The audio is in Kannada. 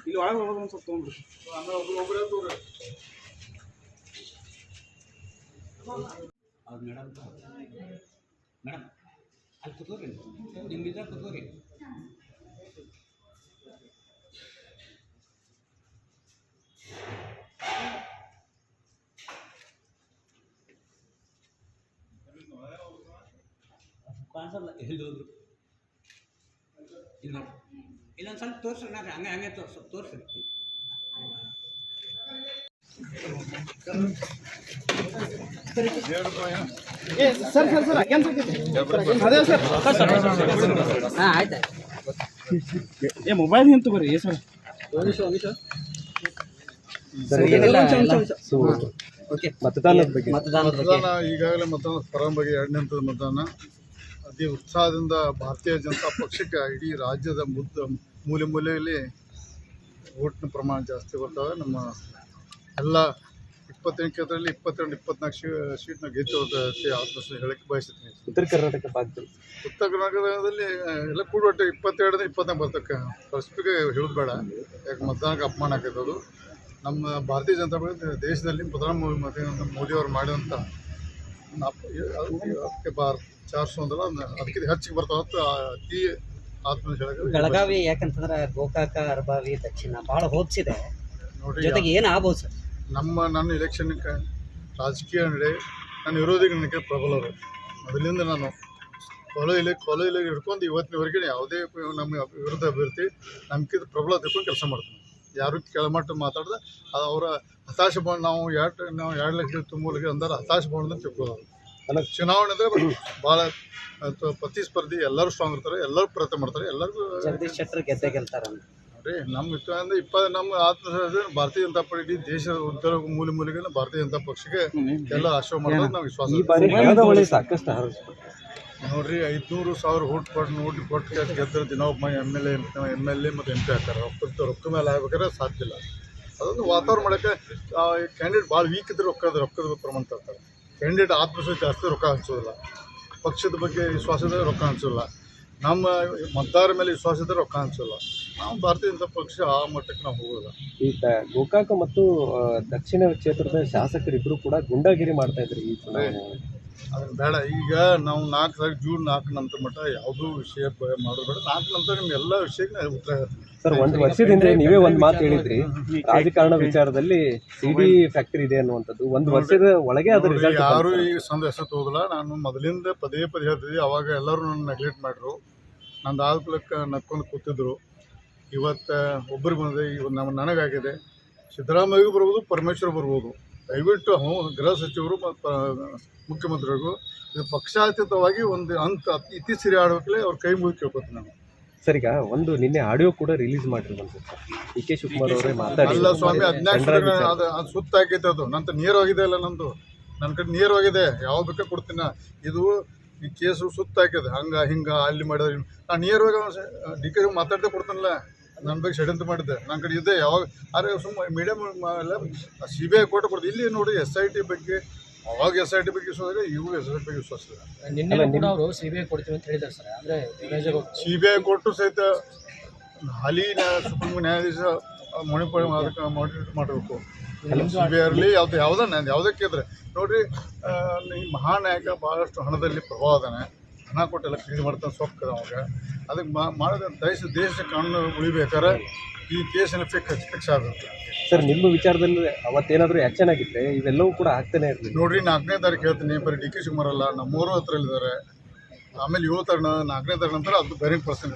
ಇಲ್ಲಿ ಒಳಗೆ ಹೋಗೋದು ಒಂದು ಸ್ವಲ್ಪ ತೊಗೊಂಡ್ರಿ ಆಮೇಲೆ ಒಬ್ರು ಒಬ್ಬರೇ ತೋರಿ ಮೇಡಮ್. ಮೇಡಮ್ ಅಲ್ಲಿ ಕೂತ್ಕೋರಿ ನಿಮ್ಮಿದ್ರೆ ಕೂತ್ಕೋರಿ. ಕಾಣಿಸಲ್ಲ ಎಲ್ಲಿ ಹೋದ್ರು? ಇಲ್ಲ ಇಲ್ಲೊಂದು ಸ್ವಲ್ಪ ತೋರಿಸ್ರಿ ನಾನು ಹಂಗೆ ಹಂಗೆ ತೋರಿಸು ತೋರಿಸ್ರಿ ಏ ಸರ್ ಸರ್ ಸರ್ ಅದೇ ಸರ್ ಹಾಂ ಆಯ್ತು ಏ ಮೊಬೈಲ್ ಏನು ತಗೋರಿ ಏ ಸರ್. ಸರ್ ಏನಿಲ್ಲ ಓಕೆ ಮತದಾನದ ಬಗ್ಗೆ. ಮತದಾನದ ಬಗ್ಗೆ. ಮತದಾನ ಈಗಾಗಲೇ ಮತದಾನ ಪರಂಬಗೆ ಎರಡನೇ ಹಂತದ ಮತದಾನ. ಅತಿ ಉತ್ಸಾಹದಿಂದ ಭಾರತೀಯ ಜನತಾ ಪಕ್ಷಕ್ಕೆ ಇಡೀ ರಾಜ್ಯದ ಮುದ್ದ ಮೂಲೆ ಮೂಲೆಯಲ್ಲಿ ಓಟ್ನ ಪ್ರಮಾಣ ಜಾಸ್ತಿ ಬರ್ತವೆ ನಮ್ಮ ಎಲ್ಲ ಇಪ್ಪತ್ತೆಂಟು ಕ್ಷೇತ್ರದಲ್ಲಿ ಇಪ್ಪತ್ತೆರಡು ಇಪ್ಪತ್ನಾಲ್ಕು ಶೀ ಸೀಟ್ನ ಗೆದ್ದು ಆತ್ಮಸ್ಥೆ ಹೇಳಕ್ಕೆ ಬಯಸುತ್ತೇನೆ. ಉತ್ತರ ಕರ್ನಾಟಕ ಭಾಗದಲ್ಲಿ. ಉತ್ತರ ಕರ್ನಾಟಕದಲ್ಲಿ ಎಲ್ಲ ಕೂಡ ಒಟ್ಟು ಇಪ್ಪತ್ತೆರಡರಿಂದ ಇಪ್ಪತ್ನಾಲ್ಕು ಬರ್ತಕ್ಕೆ ಪರಸ್ಪಿಗೆ ಹೇಳೋದು ಬೇಡ. ಯಾಕೆ ಮತದಾನಕ್ಕೆ ಅಪಮಾನ ಅದು. ನಮ್ಮ ಭಾರತೀಯ ಜನತಾ ಪಕ್ಷ ದೇಶದಲ್ಲಿ ಪ್ರಧಾನಮಂತ್ರಿ ಮೋದಿಯವರು ಮಾಡಿದಂಥ ಭಾರತ್ ಚಾರ್ಸು ಅಂದಲ್ಲ ಅದ್ನ ಅದಕ್ಕಿಂತ ಹೆಚ್ಚಿಗೆ ಬರ್ತಾವ ಆ ಅತಿ ಬೆಳಗಾವಿ ಯಾಕಂತಂದ್ರೆ ಗೋಕಾಕ ಅರಬಾವಿ ದಕ್ಷಿಣ ಭಾಳ ಹೋಗ್ಸಿದೆ. ಜೊತೆಗೆ ಏನು ಆಗ್ಬೋದು ಸರ್? ನಮ್ಮ ನನ್ನ ಇಲೆಕ್ಷನ್ ರಾಜಕೀಯ ನಡೆ ನನ್ನ ವಿರೋಧಿಗೆ ನನಗೆ ಪ್ರಬಲರು ಅದರಿಂದ ನಾನು ಕೊಲೆ ಇಲೆ ಕೊಲೆ ಇಲೆ ಹಿಡ್ಕೊಂಡು ಇವತ್ತಿನವರೆಗೆ ಯಾವುದೇ ನಮ್ಮ ವಿರುದ್ಧ ಅಭ್ಯರ್ಥಿ ನಮ್ಗಿಂತ ಪ್ರಬಲ ತಿಳ್ಕೊಂಡು ಕೆಲಸ ಮಾಡ್ತೀನಿ. ಯಾರು ಕೆಳಮಟ್ಟ ಮಾತಾಡ್ದೆ ಅವರ ಹತಾಶ ಬಂದು ನಾವು ಎರಡು ನಾವು ಎರಡು ಲಕ್ಷ ತುಂಬಲಿಕ್ಕೆ ಅಂದ್ರೆ ಹತಾಶೆ ಬಂದು ತಿಳ್ಕೊಳ್ಳೋದು ಅಲ್ಲ ಚುನಾವಣೆ ಅಂದರೆ ಭಾಳ ಅಥವಾ ಪ್ರತಿಸ್ಪರ್ಧಿ ಎಲ್ಲರೂ ಸ್ಟ್ರಾಂಗ್ ಇರ್ತಾರೆ ಎಲ್ಲರೂ ಪ್ರಯತ್ನ ಮಾಡ್ತಾರೆ ಎಲ್ಲರಿಗೂ ಜಗದೀಶ್ ಶೆಟ್ಟರ್ ಗೆದ್ದೆ ಗೆಲ್ತಾರ ನೋಡ್ರಿ ನಮ್ಮ ಇಪ್ಪತ್ತು ಅಂದ್ರೆ ಇಪ್ಪ ನಮ್ಮ ಆತ್ಮ ಭಾರತೀಯ ಜನತಾ ಪಾರ್ಟಿ ಇಡೀ ದೇಶದ ಉದ್ಯೋಗ ಮೂಲೆ ಮೂಲೆಗೆ ಭಾರತೀಯ ಜನತಾ ಪಕ್ಷಕ್ಕೆ ಎಲ್ಲ ಆಶ್ರಯ ಮಾಡೋದು ನಾವು ವಿಶ್ವಾಸ ಈ ಬಾರಿ ಬೆಳಗಾವಿ ಸಾಕಷ್ಟು ನೋಡ್ರಿ ಐದುನೂರು ಸಾವಿರ ಓಟ್ ಕೊಟ್ಟು ನೋಡಿ ಕೊಟ್ಟು ಗೆದ್ದರೆ ದಿನ ಒಬ್ಬ M L A M L A ಮತ್ತು ಎಂ ಪಿ ಆಗ್ತಾರೆ. ರೊಕ್ಕದ ರೊಕ್ಕ ಮೇಲೆ ಆಗ್ಬೇಕಾದ್ರೆ ಸಾಧ್ಯ ಇಲ್ಲ. ಅದೊಂದು ವಾತಾವರಣ ಮಾಡೋಕ್ಕೆ ಕ್ಯಾಂಡಿಡೇಟ್ ಭಾಳ ವೀಕ್ ಇದ್ರೆ ರೊಕ್ಕದ ರೊಕ್ಕದ ಪ್ರಮಾಣ ತರ್ತಾರೆ. ಕ್ಯಾಂಡಿಡೇಟ್ ಆತ್ಮವಿಶ್ವಾಸ ಜಾಸ್ತಿ ರೊಕ್ಕ ಹಂಚೋದಿಲ್ಲ. ಪಕ್ಷದ ಬಗ್ಗೆ ವಿಶ್ವಾಸ ಇದ್ದರೆ ರೊಕ್ಕ ಹಂಚೋಲ್ಲ ನಮ್ಮ ಮತದಾರರ ಮೇಲೆ ವಿಶ್ವಾಸ ಇದ್ದರೆ ರೊಕ್ಕ ಹಂಚೋಲ್ಲ ನಾವು ಭಾರತೀಯ ಜನತಾ ಪಕ್ಷ ಆ ಮಟ್ಟಕ್ಕೆ ನಾವು ಹೋಗೋಲ್ಲ ಈ ದ- ಗೋಕಾಕ ಮತ್ತು ದಕ್ಷಿಣ ಕ್ಷೇತ್ರದ ಶಾಸಕರಿಬ್ಬರು ಕೂಡ ಗುಂಡಾಗಿರಿ ಮಾಡ್ತಾಯಿದ್ರು ಈ ಚುನಾವಣೆ ಅದನ್ನ ಬೇಡ. ಈಗ ನಾವು ನಾಲ್ಕು ತಾರೀಕು ಜೂನ್ ನಾಲ್ಕು ನಂತರ ಮಟ್ಟ ಯಾವುದೂ ವಿಷಯ ಮಾಡೋದು ಬೇಡ. ನಾಲ್ಕು ನಂತರ ನಿಮ್ಮ ಎಲ್ಲ ವಿಷಯಕ್ಕೆ ನಾವು ಉತ್ತರ ಸರ್ ಒಂದು ವರ್ಷದಿಂದ ನೀವೇ ಒಂದು ಮಾತು ಹೇಳಿದ್ರಿ. ರಾಜಕಾರಣ ವಿಚಾರದಲ್ಲಿ ಸಿಡಿ ಫ್ಯಾಕ್ಟರಿ ಇದೆ ಅನ್ನುವಂಥದ್ದು. ಒಂದು ವರ್ಷದ ಒಳಗೆ ಅದ್ರ ರಿಸಲ್ಟ್ ಯಾರು ಈಗ ಸಂದೇಶ ತಗೋದಿಲ್ಲ. ನಾನು ಮೊದಲಿಂದ ಪದೇ ಪದೇ ಹೇಳ್ತಿದ್ದೆ. ಅವಾಗ ಎಲ್ಲರೂ ನನ್ನ ನೆಗ್ಲೆಕ್ಟ್ ಮಾಡಿದ್ರು ನಂದು ಆಲ್ಕಲಕ್ಕೆ ನಕ್ಕೊಂಡು ಕೂತಿದ್ರು. ಇವತ್ತು ಒಬ್ಬರು ಬಂದಿದೆ. ಇವತ್ತು ನಮ್ಮ ನನಗಾಗಿದೆ. ಸಿದ್ದರಾಮಯ್ಯ ಬರ್ಬೋದು ಪರಮೇಶ್ವರ್ ಬರ್ಬೋದು. ದಯವಿಟ್ಟು ಗೃಹ ಸಚಿವರು ಮತ್ತು ಮುಖ್ಯಮಂತ್ರಿಗಳಿಗೂ ಇದು ಪಕ್ಷಾತೀತವಾಗಿ ಒಂದು ಅಂತ ಇತ್ತೀಚೆಗೆ ಆಡಬೇಕಲೇ ಅವ್ರ ಕೈ ಮುಗಿ ಕೇಳ್ಕೊತೀನಿ ನಾನು ಸರಿಗ ಈಗ ಒಂದು ನಿನ್ನೆ ಆಡಿಯೋ ಕೂಡ ರಿಲೀಸ್ ಮಾಡಿರಿ ಸರ್. ಡಿ ಕೆ ಶಿವಕುಮಾರ್ ಅವರೇ ಮಾತಾಡಿ ಅಲ್ಲ ಸ್ವಾಮಿ ಅದು ಸುತ್ತ ಹಾಕೈತೆ ಅದು. ನಂತರ ನೇರವಾಗಿದೆ ಅಲ್ಲ ನಂದು. ನನ್ನ ಕಡೆ ನೇರವಾಗಿದೆ. ಯಾವ ಬೇಕಾ ಕೊಡ್ತೀನಿ? ಇದು ಈ ಕೇಸು ಸುತ್ತ ಹಾಕಿದೆ ಹಂಗ ಹಿಂಗ ಅಲ್ಲಿ ಮಾಡಿದ್ರೆ ನಾನು ನೇರವಾಗಿ ಡಿ ಕೆ ಮಾತಾಡ್ದೆ ಕೊಡ್ತೀನಲ್ಲ. ನನ್ನ ಬಗ್ಗೆ ಷಡ್ಯಂತ್ರ ಮಾಡಿದ್ದೆ. ನನ್ನ ಕಡೆ ಇದೆ. ಯಾವಾಗ ಅರೆ ಸುಮ್ಮ ಮೀಡಿಯಮ್ ಎಲ್ಲ ಸಿ ಬಿ ಐ ಕೋರ್ಟ್ ಕೊಡ್ದು ಇಲ್ಲಿ ನೋಡಿ ಎಸ್ ಐ ಟಿ ಬಗ್ಗೆ ಅವಾಗ ಎಸ್ ಐ ಟಿ ಬಗ್ಗೆ ವಿಶ್ವಾಸ ಇವಾಗ ಎಸ್ ಐ ಟಿ ಬಗ್ಗೆ ವಿಶ್ವಾಸ ನಿನ್ನೆ ಅವರು ಸಿ ಬಿ ಐ ಕೊಡ್ತೀವಿ ಅಂತ ಹೇಳಿದ್ದಾರೆ ಸರ್. ಅಂದರೆ ಸಿ ಬಿ ಐ ಕೊಟ್ಟು ಸಹಿತ ಹಾಲಿ ಸುಪ್ರೀಂ ನ್ಯಾಯಾಧೀಶ ಮಣಿಪಾಲ್ ಅದಕ್ಕೆ ಮಾನಿಟರ್ ಮಾಡಬೇಕು. ಸಿ ಬಿ ಐ ಇರಲಿ ಯಾವ್ದು ಯಾವುದೇ ಯಾವುದಕ್ಕೆ ಇದ್ರೆ ನೋಡ್ರಿ ಈ ಮಹಾನಾಯಕ ಭಾಳಷ್ಟು ಹಣದಲ್ಲಿ ಪ್ರಭಾವ ಅದಾನೆ ಹಣ ಕೊಟ್ಟೆಲ್ಲ ಖರೀದಿ ಮಾಡ್ತಾನೆ ಸೊಕ್ಕ ಅವಾಗ. ಅದಕ್ಕೆ ಮಾಡಿದ ದೇಶ ದೇಶ ಕಾನೂನು ಉಳಿಬೇಕಾದ್ರೆ ಈ ಕೇಸಿನ ಫಿಕ್ಸ್ ಫಿಕ್ಸ್ ಆಗುತ್ತೆ ಸರ್ ನಿಮ್ಮ ವಿಚಾರದಲ್ಲಿ ಅವತ್ತೇನಾದರೂ ಆ್ಯಕ್ಷನ್ ಆಗಿದ್ದರೆ ಇವೆಲ್ಲವೂ ಕೂಡ ಆಗ್ತಾನೆ ಇರಲಿ ನೋಡಿರಿ ನಾಲ್ಕನೇ ತಾರೀಕು ಹೇಳ್ತೀನಿ ಬರೀ ಡಿ ಕೆ ಶಿವಕುಮಾರ್ ಅಲ್ಲ ನಮ್ಮೂರು ಹತ್ರ ಇದ್ದಾರೆ ಆಮೇಲೆ ಏಳು ತಾರೀಕು ನಾಲ್ಕನೇ ತಾರೀಕು ನಂತರ ಅದು ಬೇರೆ ಪರ್ಸನ್